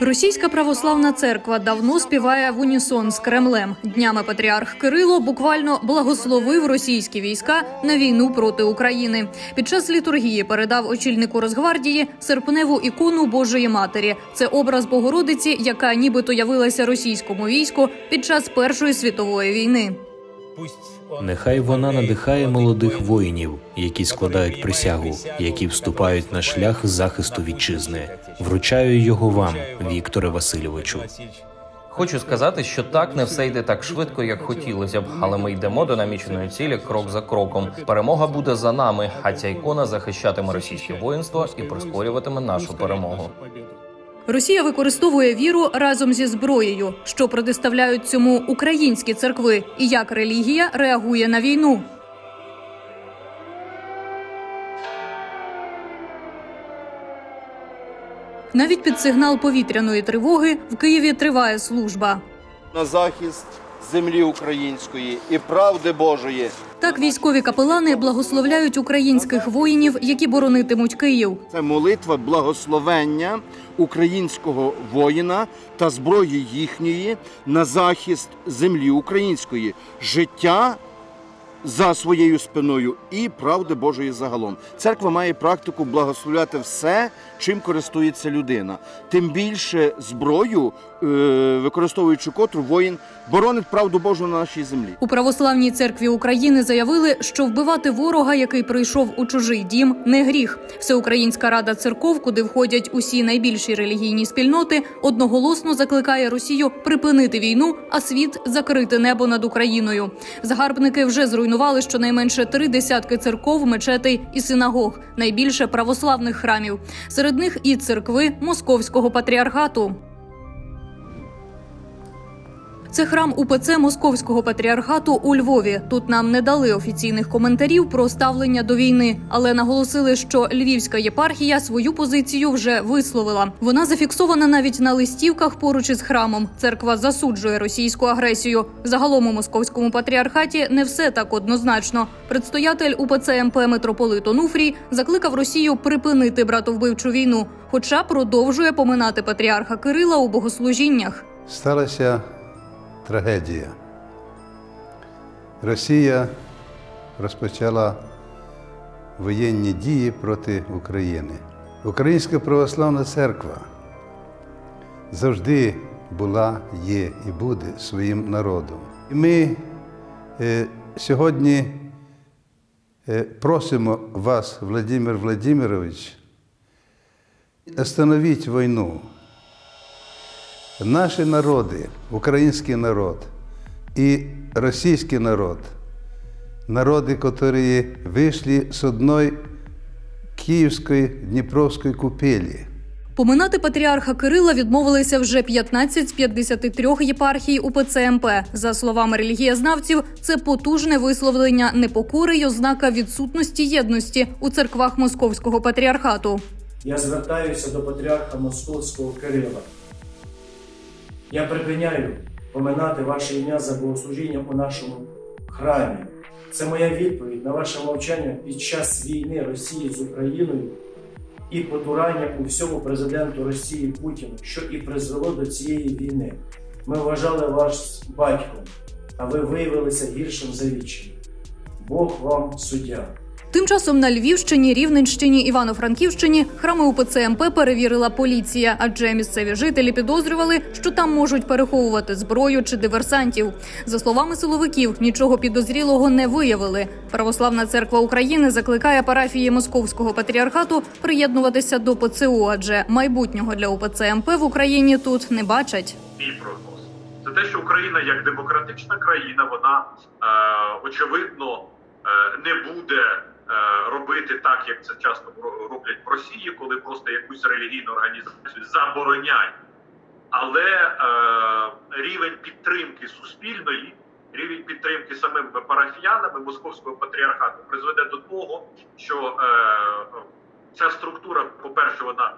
Російська православна церква давно співає в унісон з Кремлем. Днями патріарх Кирило буквально благословив російські війська на війну проти України. Під час літургії передав очільнику Росгвардії серпневу ікону Божої Матері. Це образ Богородиці, яка нібито явилася російському війську під час Першої світової війни. Нехай вона надихає молодих воїнів, які складають присягу, які вступають на шлях захисту вітчизни. Вручаю його вам, Вікторе Васильовичу. Хочу сказати, що так не все йде так швидко, як хотілося б, але ми йдемо до наміченої цілі крок за кроком. Перемога буде за нами, а ця ікона захищатиме російське воїнство і прискорюватиме нашу перемогу. Росія використовує віру разом зі зброєю, що протиставляють цьому українські церкви, і як релігія реагує на війну. Навіть під сигнал повітряної тривоги в Києві триває служба. на захист землі української і правди Божої. Так військові капелани благословляють українських воїнів, які боронитимуть Київ. Це молитва благословення українського воїна та зброї їхньої на захист землі української, життя за своєю спиною і правди Божої загалом. Церква має практику благословляти все, чим користується людина. Тим більше зброю, е, використовуючи котру воїн боронить правду Божу на нашій землі. У православній церкві України заявили, що вбивати ворога, який прийшов у чужий дім, не гріх. Всеукраїнська рада церков, куди входять усі найбільші релігійні спільноти, одноголосно закликає Росію припинити війну, а світ закрити небо над Україною. Загарбники вже зруйнували щонайменше три десятки церков, мечетей і синагог, найбільше православних храмів. Серед них і церкви Московського патріархату. Це храм УПЦ Московського патріархату у Львові. Тут нам не дали офіційних коментарів про ставлення до війни, але наголосили, що Львівська єпархія свою позицію вже висловила. Вона зафіксована навіть на листівках поруч із храмом. Церква засуджує російську агресію. Загалом у московському патріархаті не все так однозначно. Предстоятель УПЦ МП митрополит Онуфрій закликав Росію припинити братовбивчу війну, хоча продовжує поминати патріарха Кирила у богослужіннях. Сталася трагедія. Росія розпочала воєнні дії проти України. Українська православна церква завжди була, є і буде своїм народом. І ми е, сьогодні е, просимо вас, Владимир Владимирович, остановіть війну. Наші народи, український народ і російський народ, народи, які вийшли з одної Київської Дніпровської купелі. Поминати патріарха Кирила відмовилися вже 15 з 53 єпархій УПЦ МП. За словами релігієзнавців, це потужне висловлення непокори й ознака відсутності єдності у церквах московського патріархату. Я звертаюся до патріарха Московського Кирила. Я припиняю поминати ваше ім'я за богослужінням у нашому храмі. Це моя відповідь на ваше мовчання під час війни Росії з Україною і потурання у всьому президенту Росії Путіну, що і призвело до цієї війни. Ми вважали вас батьком, а ви виявилися гіршим за відчим. Бог вам суддя. Тим часом на Львівщині, Рівненщині, Івано-Франківщині храми УПЦ МП перевірила поліція, адже місцеві жителі підозрювали, що там можуть переховувати зброю чи диверсантів. За словами силовиків, нічого підозрілого не виявили. Православна церква України закликає парафії Московського патріархату приєднуватися до ПЦУ, адже майбутнього для УПЦ МП в Україні тут не бачать. мій прогноз. Це те, що Україна як демократична країна, вона е, очевидно е, не буде робити так, як це часто роблять в Росії, коли просто якусь релігійну організацію забороняють. Але е, рівень підтримки суспільної, рівень підтримки самими парафіянами московського патріархату призведе до того, що е, ця структура, по-перше, вона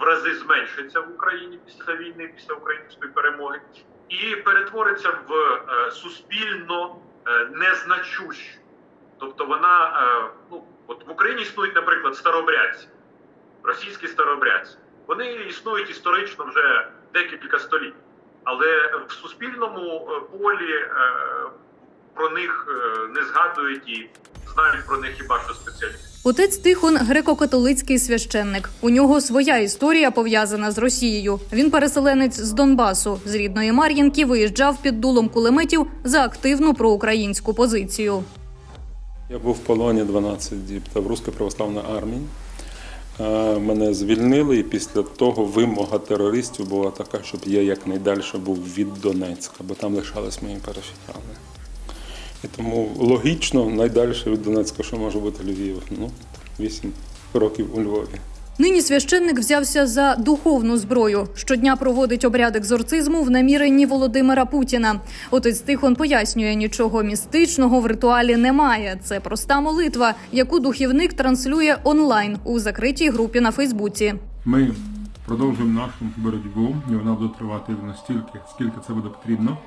в рази зменшиться в Україні після війни, після української перемоги, і перетвориться в е, суспільно е, незначущу. Тобто вона, е, ну, от в Україні існують, наприклад, старообрядці, російські старообрядці. вони існують історично вже декілька століть. Але в суспільному е, полі е, про них не згадують і знають про них хіба що спеціалісти. Отець Тихон греко-католицький священник. У нього своя історія пов'язана з Росією. Він переселенець з Донбасу, з рідної Мар'їнки виїжджав під дулом кулеметів за активну проукраїнську позицію. Я був в полоні 12 діб та в Руській православній армії. Е, Мене звільнили, і після того вимога терористів була така, щоб я якнайдальше був від Донецька, бо там лишались мої парафіяни. І тому логічно найдальше від Донецька, що може бути Львів. Ну, 8 років у Львові. Нині священник взявся за духовну зброю. Щодня проводить обряд екзорцизму в наміренні Володимира Путіна. Отець Тихон пояснює, нічого містичного в ритуалі немає. Це проста молитва, яку духівник транслює онлайн у закритій групі на Фейсбуці. Ми продовжуємо нашу боротьбу, і вона буде тривати настільки, скільки це буде потрібно,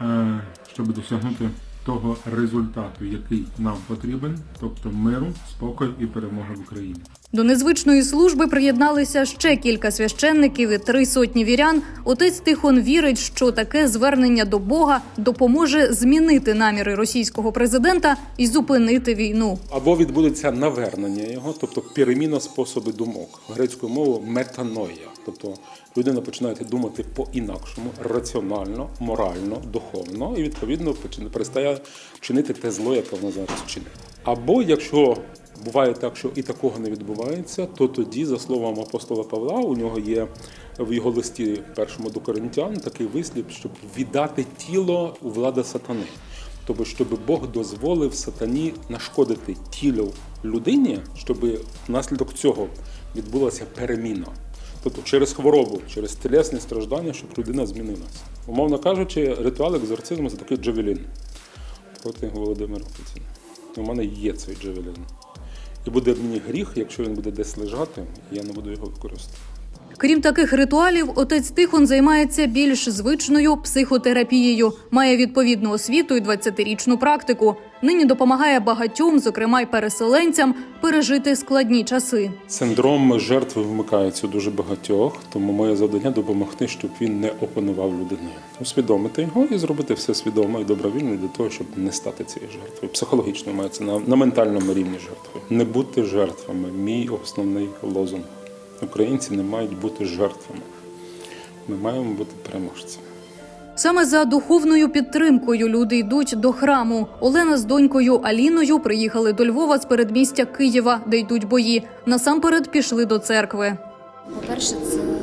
е, щоб досягнути того результату, який нам потрібен, тобто миру, спокою і перемоги в Україні. До незвичної служби приєдналися ще кілька священників і три сотні вірян. Отець Тихон вірить, що таке звернення до Бога допоможе змінити наміри російського президента і зупинити війну. Або відбудеться навернення його, тобто переміна способу думок. Грецькою мовою метаноя. Тобто людина починає думати по-інакшому, раціонально, морально, духовно, і відповідно перестає чинити те зло, яке вона зараз чинить. Або якщо буває так, що і такого не відбувається, то тоді, за словом апостола Павла, у нього є в його листі першому до коринтян такий вислів, щоб віддати тіло у влада сатани. Тобто, щоб Бог дозволив сатані нашкодити тілу людині, щоб внаслідок цього відбулася переміна. Тобто через хворобу, через тілесні страждання, щоб людина змінилася. Умовно кажучи, ритуал екзорцизму це такий джавелін проти Володимира Путіна. У мене є цей джавелін. І буде мені гріх, якщо він буде десь лежати, і я не буду його використовувати. Крім таких ритуалів, отець Тихон займається більш звичною психотерапією, має відповідну освіту і 20-річну практику. Нині допомагає багатьом, зокрема й переселенцям, пережити складні часи. Синдром жертви вмикається дуже багатьох, тому моє завдання допомогти, щоб він не опанував людину. Усвідомити його і зробити все свідомо і добровільно для того, щоб не стати цією жертвою. Психологічно мається на, на ментальному рівні жертвою. Не бути жертвами мій основний лозунг. Українці не мають бути жертвами. Ми маємо бути переможцями. Саме за духовною підтримкою люди йдуть до храму. Олена з донькою Аліною приїхали до Львова з передмістя Києва, де йдуть бої. Насамперед пішли до церкви. По-перше, це, це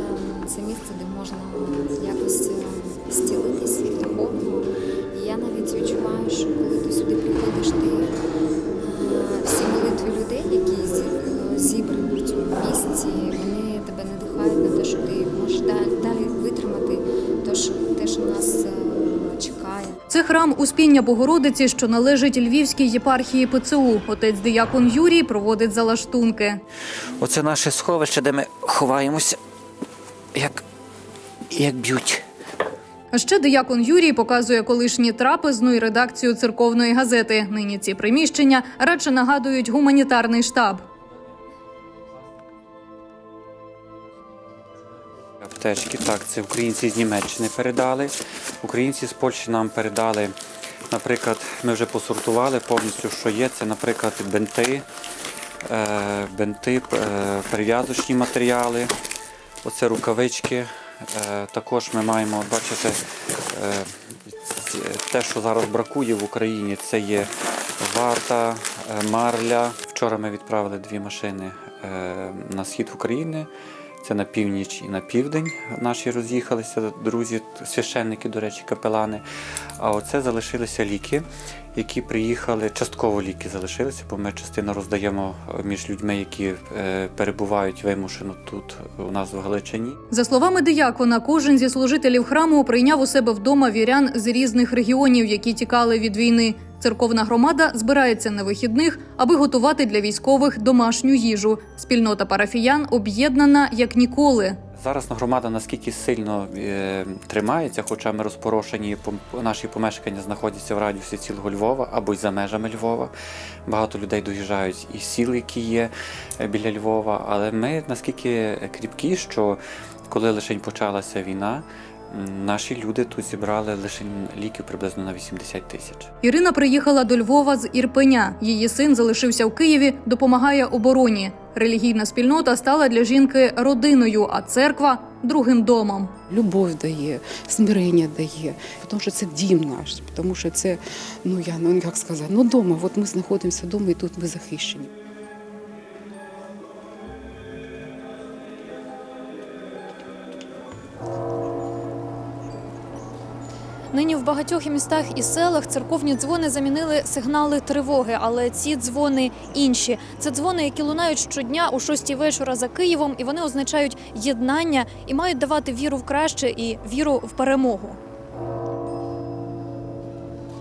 цьому вони тебе надихають на те, що ти можеш далі, далі витримати те, що, те, що нас е, чекає. Це храм Успіння Богородиці, що належить Львівській єпархії ПЦУ. Отець диякон Юрій проводить залаштунки. Оце наше сховище, де ми ховаємося, як, як б'ють. А ще диякон Юрій показує колишню трапезну і редакцію церковної газети. Нині ці приміщення радше нагадують гуманітарний штаб. Аптечки, так, це українці з Німеччини передали. Українці з Польщі нам передали, наприклад, ми вже посортували повністю, що є. Це, наприклад, бенти, е, бенти, е, перев'язочні матеріали, оце рукавички. Е, також ми маємо, бачите, те, що зараз бракує в Україні, це є варта, е, марля. Вчора ми відправили дві машини на схід України. Це на північ і на південь наші роз'їхалися друзі, священники, до речі, капелани. А оце залишилися ліки, які приїхали, частково ліки залишилися, бо ми частину роздаємо між людьми, які е, перебувають вимушено тут у нас в Галичині. За словами диякона, кожен зі служителів храму прийняв у себе вдома вірян з різних регіонів, які тікали від війни. Церковна громада збирається на вихідних, аби готувати для військових домашню їжу. Спільнота парафіян об'єднана як ніколи. Зараз громада наскільки сильно е, тримається, хоча ми розпорошені, наші помешкання знаходяться в радіусі цілого Львова або й за межами Львова. Багато людей доїжджають із сіл, які є е, біля Львова. Але ми наскільки кріпкі, що коли лише почалася війна, наші люди тут зібрали лише ліків приблизно на 80 тисяч. Ірина приїхала до Львова з Ірпеня. Її син залишився в Києві, допомагає обороні. Релігійна спільнота стала для жінки родиною, а церква другим домом. Любов дає, смирення дає, тому що це дім наш, тому що це, ну я ну як сказати, ну дома. От ми знаходимося вдома і тут ми захищені. В багатьох містах і селах церковні дзвони замінили сигнали тривоги, але ці дзвони інші. Це дзвони, які лунають щодня о 6 вечора за Києвом, і вони означають єднання і мають давати віру в краще і віру в перемогу.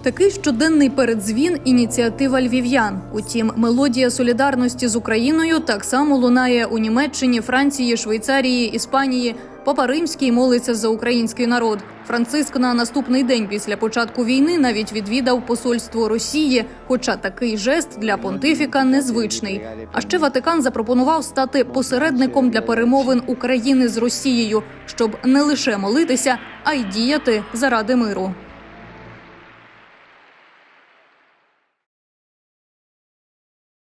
Такий щоденний передзвін ініціатива львів'ян. Утім, мелодія солідарності з Україною так само лунає у Німеччині, Франції, Швейцарії, Іспанії. Папа Римський молиться за український народ. Франциск на наступний день після початку війни навіть відвідав посольство Росії, хоча такий жест для понтифіка незвичний. А ще Ватикан запропонував стати посередником для перемовин України з Росією, щоб не лише молитися, а й діяти заради миру.